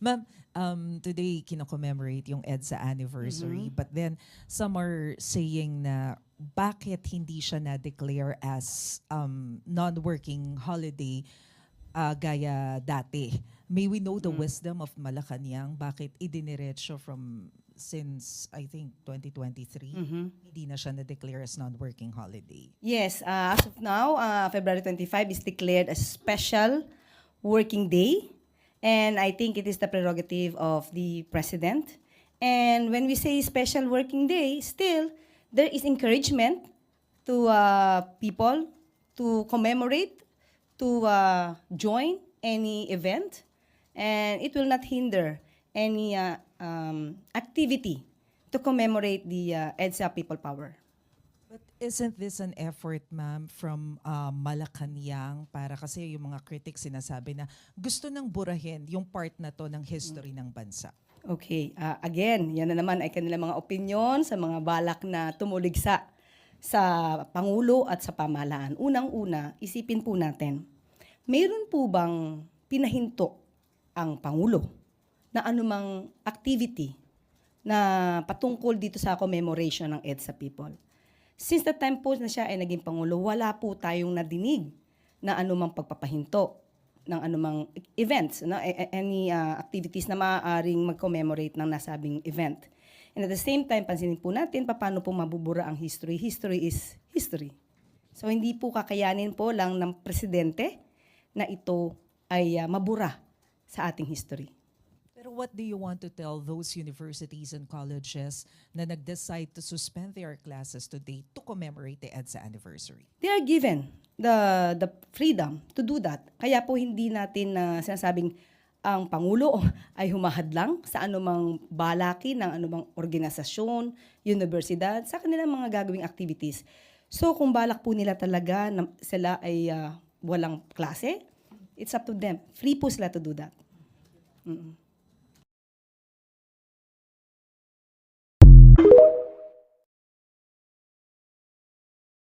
Ma'am, um, today kino-commemorate yung EDSA anniversary, but then some are saying na bakit hindi siya na-declare as um, non-working holiday ah, gaya dati? May we know the wisdom of Malacanang? Bakit idiniretso from since, I think, 2023? Hindi na siya na-declare as non-working holiday. Yes, uh, as of now, uh, February 25 is declared a special working day. And I think it is the prerogative of the president. And when we say special working day, still, there is encouragement to uh, people to commemorate, to uh, join any event. And it will not hinder any uh, um, activity to commemorate the uh, EDSA People Power. But isn't this an effort, ma'am, from uh, Malacanang para kasi yung mga critics sinasabi na gusto nang burahin yung part na to ng history ng bansa? Okay, ah, again, yan na naman ay kanilang mga opinion sa mga balak na tumuligsa sa Pangulo at sa pamahalaan. Unang-una, isipin po natin, mayroon po bang pinahinto ang Pangulo na anumang activity na patungkol dito sa commemoration ng EDSA people? Since the time po na siya ay naging Pangulo, wala po tayong nadinig na anumang pagpapahinto ng anumang events, no? Any uh, activities na maaaring mag-commemorate ng nasabing event. And at the same time, pansinin po natin paano po mabubura ang history. History is history. So hindi po kakayanin po lang ng presidente na ito ay uh, mabura sa ating history. What do you want to tell those universities and colleges na nag-decide to suspend their classes today to commemorate the EDSA anniversary? They are given the the freedom to do that. Kaya po hindi natin na sinasabing ang Pangulo ay humahadlang sa anumang balaki ng anumang organisasyon, universidad, sa kanilang mga gagawing activities. So kung balak po nila talaga na sila ay ah, walang klase, it's up to them. Free po sila to do that. Mm-mm.